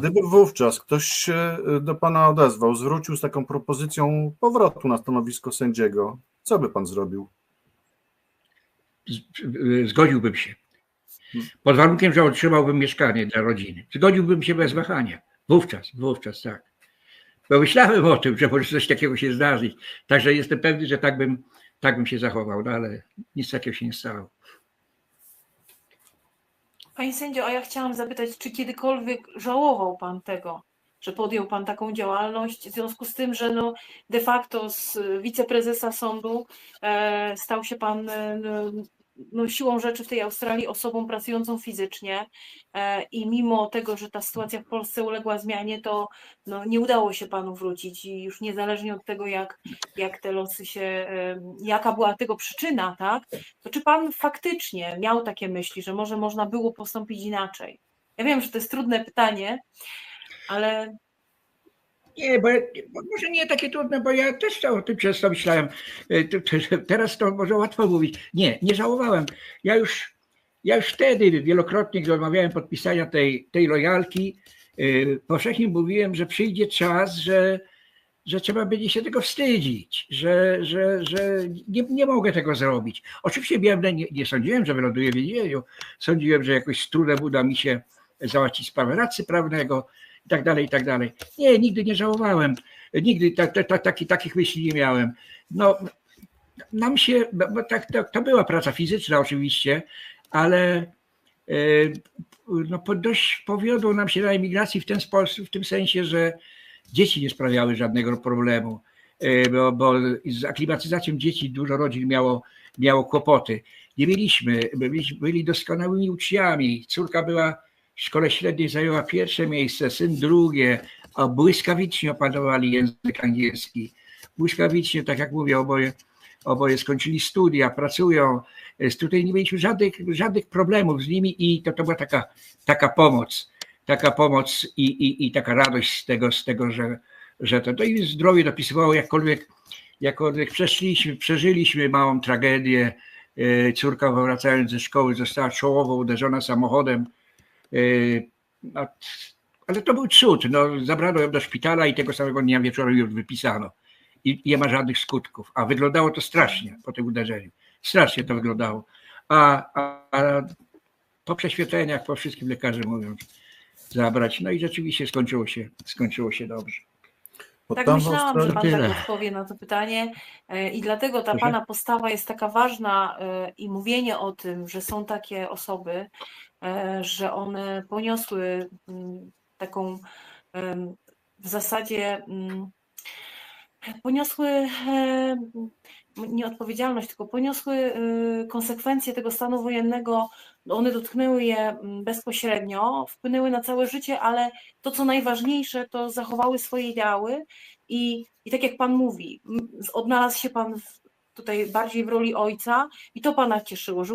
Gdyby wówczas ktoś się y, do pana odezwał, zwrócił z taką propozycją powrotu na stanowisko sędziego, co by pan zrobił? Z- y, Zgodziłbym się. Pod warunkiem, że otrzymałbym mieszkanie dla rodziny. Zgodziłbym się bez wahania. Wówczas, wówczas tak. Bo myślałem o tym, że może coś takiego się zdarzyć. Także jestem pewny, że tak bym, tak bym się zachował, no ale nic takiego się nie stało. Panie sędzio, a ja chciałam zapytać, czy kiedykolwiek żałował pan tego, że podjął pan taką działalność, w związku z tym, że no de facto z wiceprezesa sądu e, stał się pan e, no, siłą rzeczy w tej Australii osobą pracującą fizycznie e, i mimo tego, że ta sytuacja w Polsce uległa zmianie, to no, nie udało się panu wrócić i już niezależnie od tego, jak, jak te losy się, e, jaka była tego przyczyna, tak, to czy pan faktycznie miał takie myśli, że może można było postąpić inaczej? Ja wiem, że to jest trudne pytanie, ale Nie, bo, bo może nie takie trudne, bo ja też o tym często myślałem. E, Teraz to może łatwo mówić. Nie, nie żałowałem. Ja już, ja już wtedy wielokrotnie, gdy omawiałem podpisania tej, tej lojalki, e, powszechnie mówiłem, że przyjdzie czas, że, że trzeba będzie się tego wstydzić, że, że, że nie, nie mogę tego zrobić. Oczywiście miałem, nie, nie sądziłem, że wyląduję w więzieniu. Sądziłem, że jakoś z trudem uda mi się załatwić sprawę radcy prawnego i tak dalej, i tak dalej. Nie, nigdy nie żałowałem. Nigdy ta, ta, ta, taki, takich myśli nie miałem. No, nam się, bo tak, to, to była praca fizyczna oczywiście, ale e, no, dość powiodło nam się na emigracji w ten sposób, w tym sensie, że dzieci nie sprawiały żadnego problemu, e, bo, bo z aklimatyzacją dzieci dużo rodzin miało, miało kłopoty. Nie mieliśmy, byli, byli doskonałymi uczniami. Córka była w szkole średniej zajęła pierwsze miejsce, syn drugie, a błyskawicznie opanowali język angielski. Błyskawicznie, tak jak mówię, oboje, oboje skończyli studia, pracują. Tutaj nie mieliśmy żadnych, żadnych problemów z nimi i to, to była taka, taka pomoc, taka pomoc i, i, i taka radość z tego, z tego że, że to, to i zdrowie dopisywało jakkolwiek, jakkolwiek przeszliśmy, przeżyliśmy małą tragedię. E, Córka wracając ze szkoły została czołowo uderzona samochodem. Yy, no, ale to był cud. No, zabrano ją do szpitala i tego samego dnia wieczorem już wypisano. I nie ma żadnych skutków. A wyglądało to strasznie po tym uderzeniu. Strasznie to wyglądało. A, a, a po prześwietleniach, po wszystkim lekarze mówią zabrać. No i rzeczywiście skończyło się, skończyło się dobrze. Bo tak myślałam, że pan tak odpowie na to pytanie e, i dlatego ta Proszę? pana postawa jest taka ważna e, i mówienie o tym, że są takie osoby, że one poniosły mm, taką w zasadzie mm, poniosły e, nie odpowiedzialność, tylko poniosły e, konsekwencje tego stanu wojennego. One dotknęły je bezpośrednio, wpłynęły na całe życie, ale to, co najważniejsze, to zachowały swoje ideały i, i tak jak Pan mówi, odnalazł się Pan w, tutaj bardziej w roli ojca i to Pana cieszyło, że